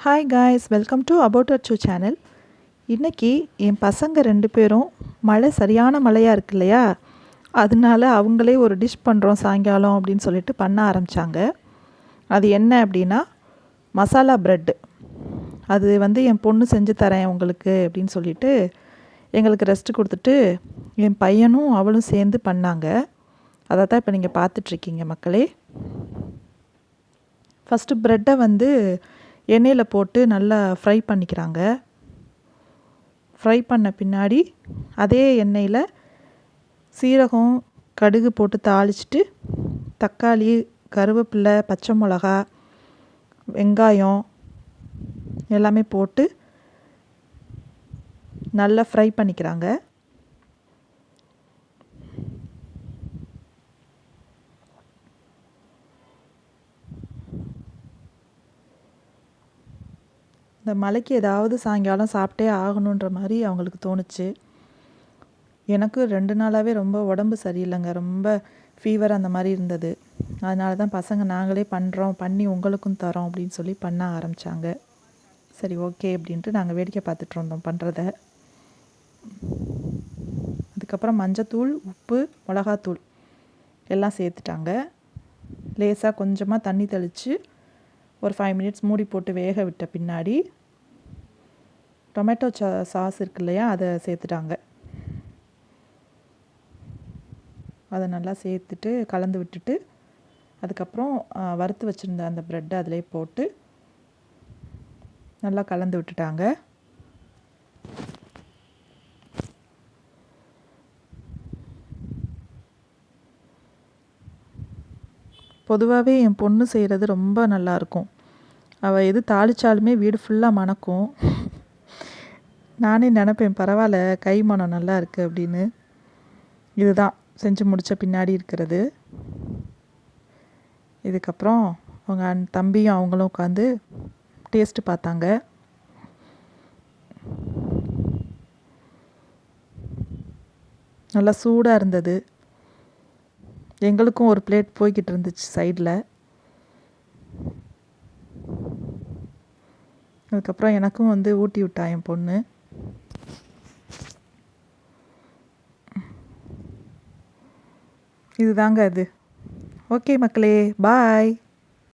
Hi guys welcome to about Achu channel இன்றைக்கி என் பசங்க ரெண்டு பேரும் மழை சரியான மழையாக இருக்கு இல்லையா? அதனால அவங்களே ஒரு டிஷ் பண்ணுறோம் சாயங்காலம் அப்படின்னு சொல்லிட்டு பண்ண ஆரம்பித்தாங்க அது என்ன அப்படின்னா மசாலா ப்ரெட்டு அது வந்து என் பொண்ணு செஞ்சு தரேன் உங்களுக்கு அப்படின்னு சொல்லிட்டு எங்களுக்கு ரெஸ்ட் கொடுத்துட்டு என் பையனும் அவளும் சேர்ந்து பண்ணாங்க. அதை தான் இப்போ நீங்கள் பார்த்துட்ருக்கீங்க மக்களே. ஃபஸ்ட்டு ப்ரெட்டை வந்து எண்ணெயில் போட்டு நல்லா ஃப்ரை பண்ணிக்கிறாங்க. ஃப்ரை பண்ண பின்னாடி அதே எண்ணெயில் சீரகம் கடுகு போட்டு தாளிச்சிட்டு தக்காளி கருவேப்பிலை பச்சை மிளகா வெங்காயம் எல்லாமே போட்டு நல்லா ஃப்ரை பண்ணிக்கிறாங்க. இந்த மலைக்கு ஏதாவது சாயங்காலம் சாப்பிட்டே ஆகணுன்ற மாதிரி அவங்களுக்கு தோணுச்சு. எனக்கு ரெண்டு நாளாகவே ரொம்ப உடம்பு சரியில்லைங்க. ரொம்ப ஃபீவர் அந்த மாதிரி இருந்தது. அதனால தான் பசங்க நாங்களே பண்ணுறோம் பண்ணி உங்களுக்கும் தரோம் அப்படின்னு சொல்லி பண்ண ஆரம்பித்தாங்க சரி ஓகே அப்படின்ட்டு நாங்கள் வேடிக்கை பார்த்துட்டு இருந்தோம் பண்ணுறத அதுக்கப்புறம் மஞ்சத்தூள் உப்பு மிளகாத்தூள் எல்லாம் சேர்த்துட்டாங்க. லேசாக கொஞ்சமாக தண்ணி தெளித்து ஒரு ஃபைவ் மினிட்ஸ் மூடி போட்டு வேக விட்ட பின்னாடி டொமேட்டோ சா சாஸ் இருக்கு இல்லையா அதை சேர்த்துட்டாங்க. அதை நல்லா சேர்த்துட்டு கலந்து விட்டுட்டு அதுக்கப்புறம் வறுத்து வச்சுருந்த அந்த ப்ரெட்டை அதிலே போட்டு நல்லா கலந்து விட்டுட்டாங்க. பொதுவாகவே என் பொண்ணு செய்கிறது ரொம்ப நல்லாயிருக்கும் அவள் எது தாளித்தாலுமே வீடு ஃபுல்லாக மணக்கும். நானே நினப்பேன் பரவாயில்ல கை மனம் நல்லா இருக்குது அப்படின்னு. இதுதான் செஞ்சு முடித்த பின்னாடி இருக்கிறது. இதுக்கப்புறம் அவங்க அன் தம்பியும் அவங்களும் உட்காந்து டேஸ்ட்டு பார்த்தாங்க. நல்லா சூடாக இருந்தது. எங்களுக்கும் ஒரு பிளேட் போய்கிட்டு இருந்துச்சு சைடில் அதுக்கப்புறம் எனக்கும் வந்து ஊட்டி விட்டா என் பொண்ணு. இதுதாங்க அது. ஓகே மக்களே பாய்.